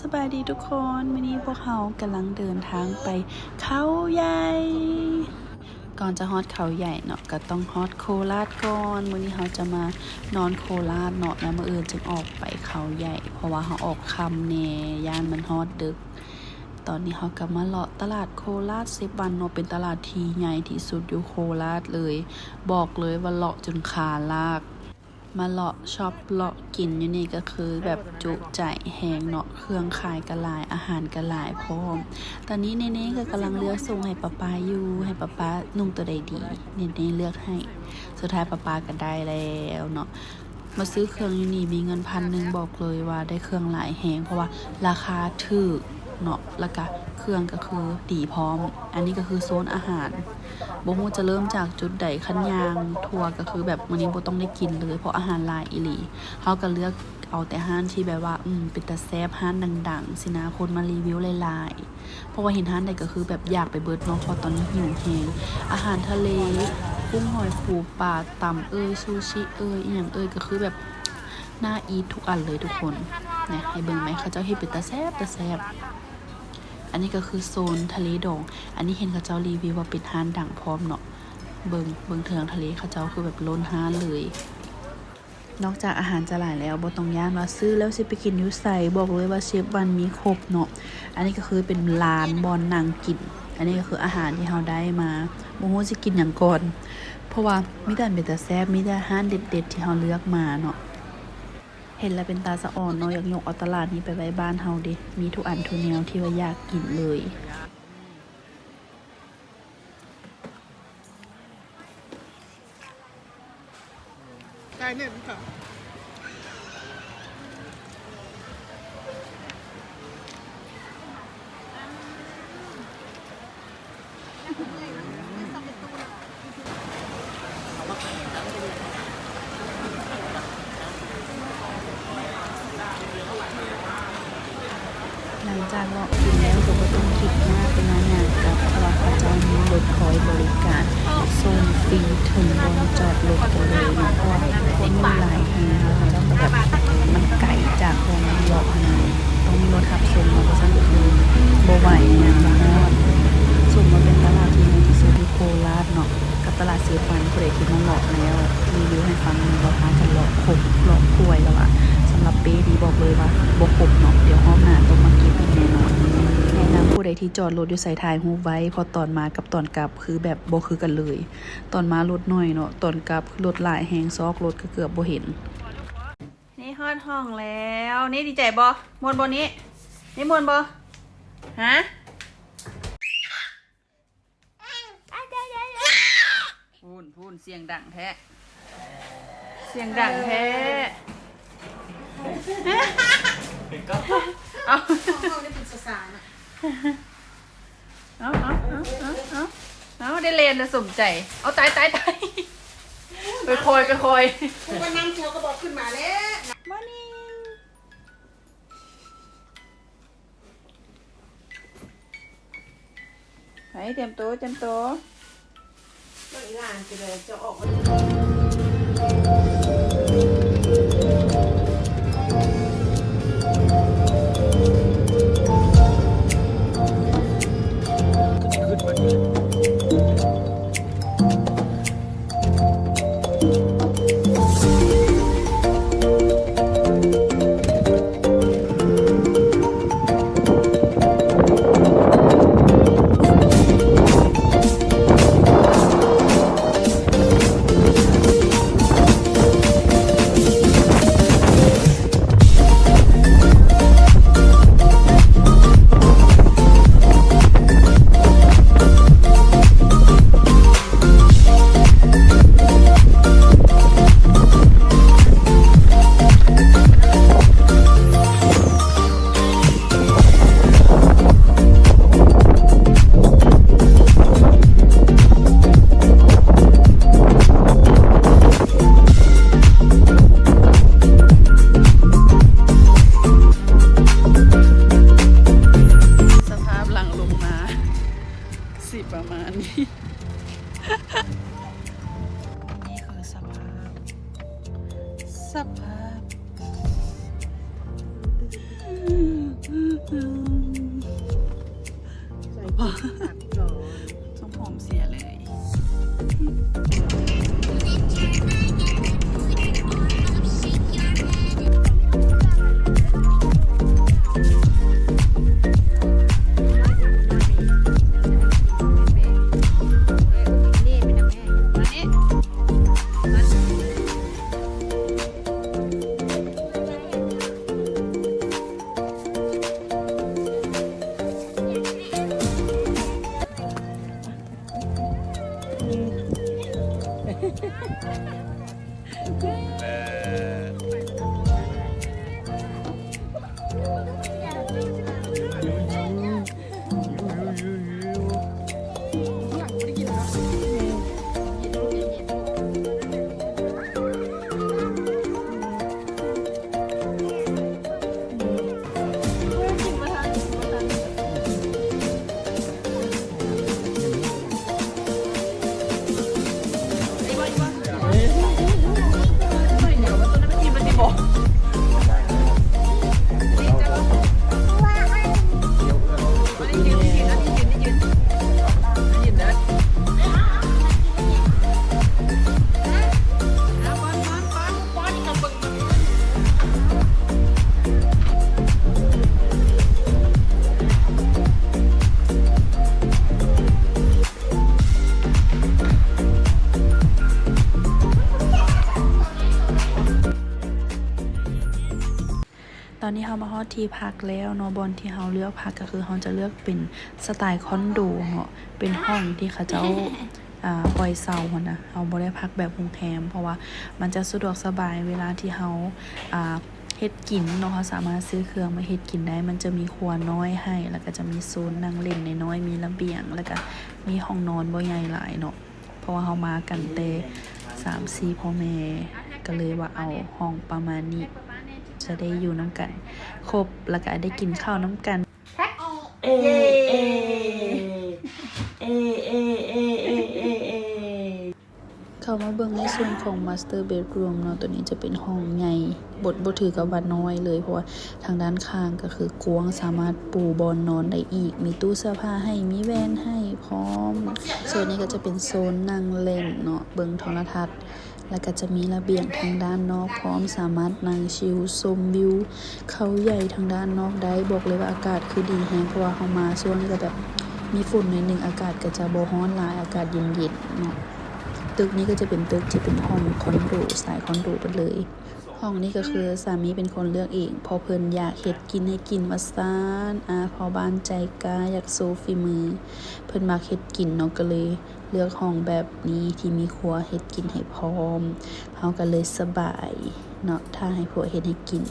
สบายดีทุกคนวันนี้พวกเขากำลังเดินทางไปเขาใหญ่ ก่อนจะฮอดเขาใหญ่เนาะก็ต้องฮอดโคราชก่อนวันนี้เขาจะมานอนโคราชเนาะแล้วมื่ออื่นจึงออกไปเขาใหญ่ เพราะว่าเขาออกคำเนย่านมันฮอดดึก ตอนนี้เขากลับมาเลาะตลาดโคราชสิบวันเนาะเป็นตลาดที่ใหญ่ที่สุดอยู่โคราชเลย บอกเลยว่าเลาะจนขาลาก มาเลาะช็อปเลาะกินอยู่นี่ก็คือแบบจุใจแหงเนาะเครื่องขายกระลายอาหารกระลายพร้อม ตอนนี้เนเน่ก็กำลังเลือกส่งให้ป้าปาอยู่ให้ป้าป้านุ่งตัวใดดีเนเน่เลือกให้ สุดท้ายป้าปาก็ได้แล้วเนาะมาซื้อเครื่องอยู่นี่มีเงินพันหนึ่งบอกเลยว่าได้เครื่องหลายแหงเพราะว่าราคาถูก เนาะแล้วก็เครื่องก็คือดีพร้อม อันนี้ก็คือโซนอาหารบ่ฮู้จะเริ่มจากจุดใดคันยาง ทัวร์ก็คือแบบมื้อนี้บ่ต้องได้กินเลย เพราะอาหารลายอีหลีเฮาก็เลือกเอาแต่ห้านที่แบบว่า อืมเป็นตาแซบห้านดัง ๆ สินะคนมารีวิวหลายๆ เพราะว่าเห็นห้านใดก็คือแบบอยากไปเบิดเนาะพราะตอนนี้หิวแฮงอาหารทะเลกุ้งหอยปูปลาตำเอ้ยซูชิเอ้ยอีหยังเอ้ยก็คือแบบน่าอีททุกอันเลยทุกคนเนี่ยให้เบิ่งไหมเขาเจ้าเฮ็ดเป็นตาแซบตาแซบ อันนี้ก็คือโซนทะเลดอง อันนี้เห็นเขาเจ้ารีวิวว่าเป็นห้านดังพร้อมเนาะ เบิงเบิงเทืองทะเลเขาเจ้าคือแบบล้นห้านเลย นอกจากอาหารจะหลายแล้วบ่ต้องย่านว่าซื้อแล้วสิไปกินยูไซบอกเลยว่าเชฟวันมีครบเนาะ อันนี้ก็คือเป็นร้านบอนนางกิน อันนี้ก็คืออาหารที่เราได้มาบ่ฮู้สิกินหยังก่อน เพราะว่ามีแต่เป็นแต่แซ่บมีแต่อาหารเด็ด ๆ ที่เราเลือกมาเนาะ เห็นแล้วเป็นตาสะอ่อนเนาะอยากยกเอาตลาดนี้ไปไว้บ้านเฮาเดิมีทุกอันทุกแนวที่ว่าอยากกินเลยได้เนี่ยค่ะ หลังจากเลาะกินแล้วก็บ่ต้องคิดมากเป็นงานงานกับเพราะว่าเขาเจ้ามีรถคอยบริการส่งฟรีถึง บนจอดรถกันเลยเนาะเพราะว่าคนมันหลายแฮงนะคะแล้วก็แบบมันไกลจากโรงเลาะนะต้องมีรถขับส่งมาเพราะฉะนั้นคือบ่ไหวเนี่ยมาฮอดส่งมาเป็นตลาดที่ในที่สุดที่โคราชเนาะกับตลาดเซฟันผู้ใดที่มาเลาะแล้วรีวิวให้ฟังว่าพากันเลาะครบเลาะป่วยแล้วอะสำหรับเป้ดีบอกเลยว่าบ่ครบเนาะเดี๋ยวห้องหน้า ที่จอดรถอยู่ใส่ทายฮูไว้เพอตอนมากับตอนกลับคือแบบบ่คือกันเลย ตอนมารถน้อยเนาะตอนกลับรถหลายแหงซอกรถก็เกือบบ่เห็น นี่ฮอดห้องแล้ว นี่ดีใจบ่มวนบ่นี้ นี่มวนบ่ฮะพูนพูนเสียงดังแท้เสียงดังแท้เอาห้องนี้เป็นสสารอะ เอาเอาเอาเอาเอาเอาได้เรียนแล้วสมใจ เอาตายตายตายไปคอยไปคอยคุณว่าน้ำเชียวก็บอกขึ้นมาแล้วมานี่ไปเตรียมตัวเตรียมตัวก็อีหลานจะเลยจะออกมา สภาพใส่ผอผมเสียเลย Okay. ามาฮอดที่พักแล้วเนาะบอนที่เราเลือกพักก็คือเราจะเลือกเป็นสไตล์คอนโดเนาะเป็นห้องที่เขาเจ้าอ่าปล่อยเซาหนะเราบ่ได้พักแบบโรงแรมเพราะว่ามันจะสะดวกสบายเวลาที่เราอ่าเฮ็ดกินเนาะเราสามารถซื้อเครื่องมาเฮ็ดกินได้ มันจะมีครัวน้อยให้ แล้วก็จะมีโซนนั่งเล่นน้อยๆมีระเบียง แล้วก็มีห้องนอนบ่ใหญ่หลายเนาะเพราะว่าเรามากันแต่สามสี่พ่อแม่ก็เลยว่าเอาห้องประมาณนี้ จะได้อยู่น้ำกัน ครบแล้วก็ได้กินข้าวน้ำกันเอเอเอเอเอเอเอเอเข้ามาเบิ่งในส่วนของ Master Bedroom เนาะตัวนี้จะเป็นห้องใหญ่บทบ่ถือกับว่าน้อยเลย เพราะว่าทางด้านข้างก็คือกว้างสามารถปูบอนนอนได้อีก มีตู้เสื้อผ้าให้มีแว่นให้พร้อม ส่วนนี้ก็จะเป็นโซนนั่งเล่นเนาะเบิ่งโทรทัศน์ แล้วก็จะมีระเบียงทางด้านนอกพร้อมสามารถนั่งชิลชมวิว เขาใหญ่ทางด้านนอกได้บอกเลยว่าอากาศคือดีแฮงเพราะว่าเขามาช่วงนี้ก็แบบมีฝุ่นหน่อยหนึ่งอากาศก็จะบ่ร้อนหลายอากาศเย็นๆเนาะตึกนี้ก็จะเป็นตึกที่เป็นห้องคอนโดสายคอนโดไปเลย ห้องนี้ก็คือสามีเป็นคนเลือกเอง พอเพิ่นอยากเฮ็ดกินให้กินว่าซานอาพอบ้านใจกาอยากโซฟีมือ เพิ่นมักเฮ็ดกินเนาะก็เลยเลือกห้องแบบนี้ที่มีครัวเฮ็ดกินให้พร้อมเฮาก็เลยสบายเนาะถ้าให้ผัวเฮ็ดให้กิน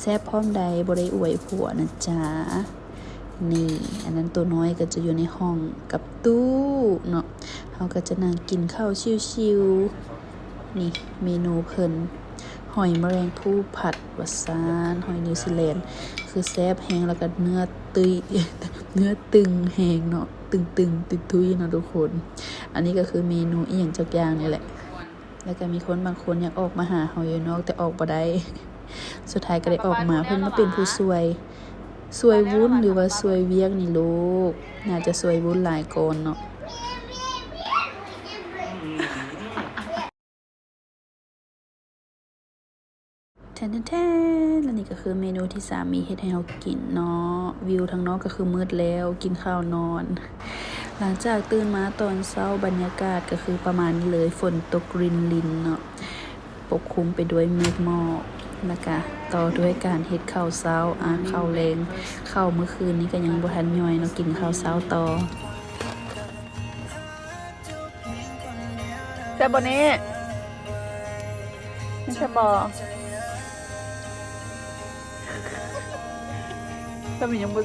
แซ่บพร้อมใดบ่ได้อวยผัวนะจ๊ะนี่อันนั้นตัวน้อยก็จะอยู่ในห้องกับตู้เนาะเขาก็จะนั่งกินข้าวชิวๆนี่เมนูเพิ่น หอยแมลงภู่ผัดวัสานหอยนิวซีแลนด์คือแซ่บแห้งแล้วก็เนื้อตุยเนื้อตึงแห้งเนาะตึงตึงตุยตุยเนาะทุกคน อันนี้ก็คือเมนูอีหยังจักอย่างนี่แหละ แล้วก็มีคนบางคนอยากออกมาหาเฮาอยนอกแต่ออกบ่ได้สุดท้ายก็ได้ออกมาเพิ่นมาเป็นผู้ช่วยสวยวุ้นหรือว่าสวยเวียกนี่ลูก น่าจะสวยวุ้นหลายโกนเนาะ แทนแทนๆๆและนี่ก็คือเมนูที่สามีเฮ็ดให้เรากินเนาะวิวทางนอกก็คือมืดแล้วกินข้าวนอน หลังจากตื่นมาตอนเช้าบรรยากาศก็คือประมาณนี้เลยฝนตกรินลินเนาะปกคลุมไปด้วยเมฆหมอกนะคะต่อด้วยการเฮ็ดข้าวเช้าอ่าข้าวแรงข้าวเมื่อคืนนี้ก็ยังบ่ทันย่อยเนาะกินข้าวเช้าต่อแซ่บบนนี้ไม่ใช่บ อก็มียังบุ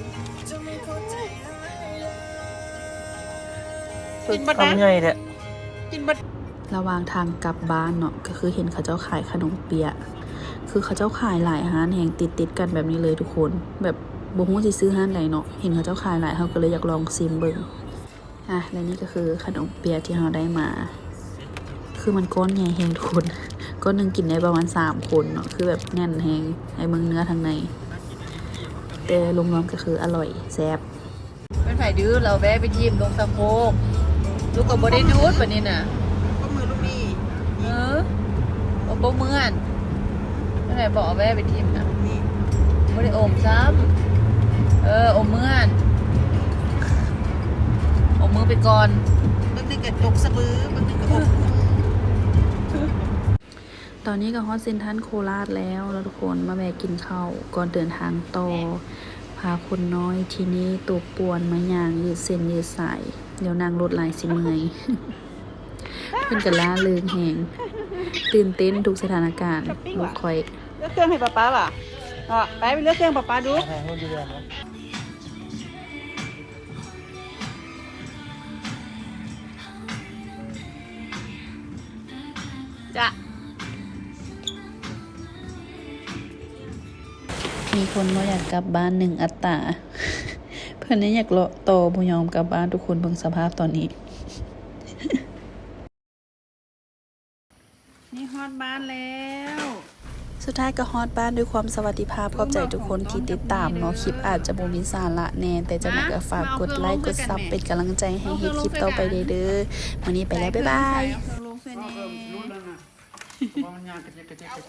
กินบัดนะไงเนี่ยกินบัดระหว่างทางกลับบ้านเนาะก็คือเห็นเขาเจ้าขายขนมเปี๊ยะคือเขาเจ้าขายหลายร้านแห่งติดติดๆกันแบบนี้เลยทุกคน แบบบ่ฮู้สิซื้อร้านใดเนาะเห็นเขาเจ้าขายหลายเฮาก็เลยอยากลองซิมเบิ่งอะและนี่ก็คือขนมเปี๊ยะที่เราได้มา คือมันก้อนใหญ่แฮงทุกคน ก้อนหนึงกินได้ประมาณสามคนเนาะคือแบบแน่นแฮงไอ้เมืองเนื้อทางใน แต่ลงน้ำก็คืออร่อยแซ่บเป็นไผ่ดื้อเราแวะไปยิ้มลงสะโพกลูกก็บ่ได้ดูดปะนนี้น่ะก็มือลูกนี่เออโอ้โเมื่อนเป็นไผ่บอกแวะไปยิ้มน่ะบ่ได้อมซ้ำเอออมเมื่อนอมมือไปก่อนมันนึงกระจกสะบือมันนึงกระอม อนนี้ก็ฮอตเซนทรันโคราชแล้วแล้วทุกคนมาแวะกินข้าวก่อนเดินทางต่อพาคนน้อยทีนี้ตัวป่วนมาย่างยืดเส้นยืดสายเดี๋ยวนางรถหลายสิเมื่อยเพิ่นกันล่าเริงแหงตื่นเต้นทุกสถานการณ์ลูกคอยเลือกเครื่องให้ป๊าป๊าป่ะอะไปไปเลือกเครื่องป๊าป๊าดู มีคนบ่อยากกลับบ้านหนึ่งอัตตราเพื่อนนี่อยากเลาะโตบ่ยอมกลับบ้านทุกคนเบิ่งสภาพตอนนี้ นี่ฮอดบ้านแล้ว สุดท้ายก็ฮอดบ้านด้วยความสวัสดิภาพขอบใจทุกคนที่ติดตามเนาะคลิปอาจจะบ่มีสาระแน่แต่จะมาก็ฝากกดไลค์กดซับเป็นกำลังใจให้เฮ็ดคลิปต่อไปเด้อๆวันนี้ไปแล้วบ๊ายบายลงเส้นนี้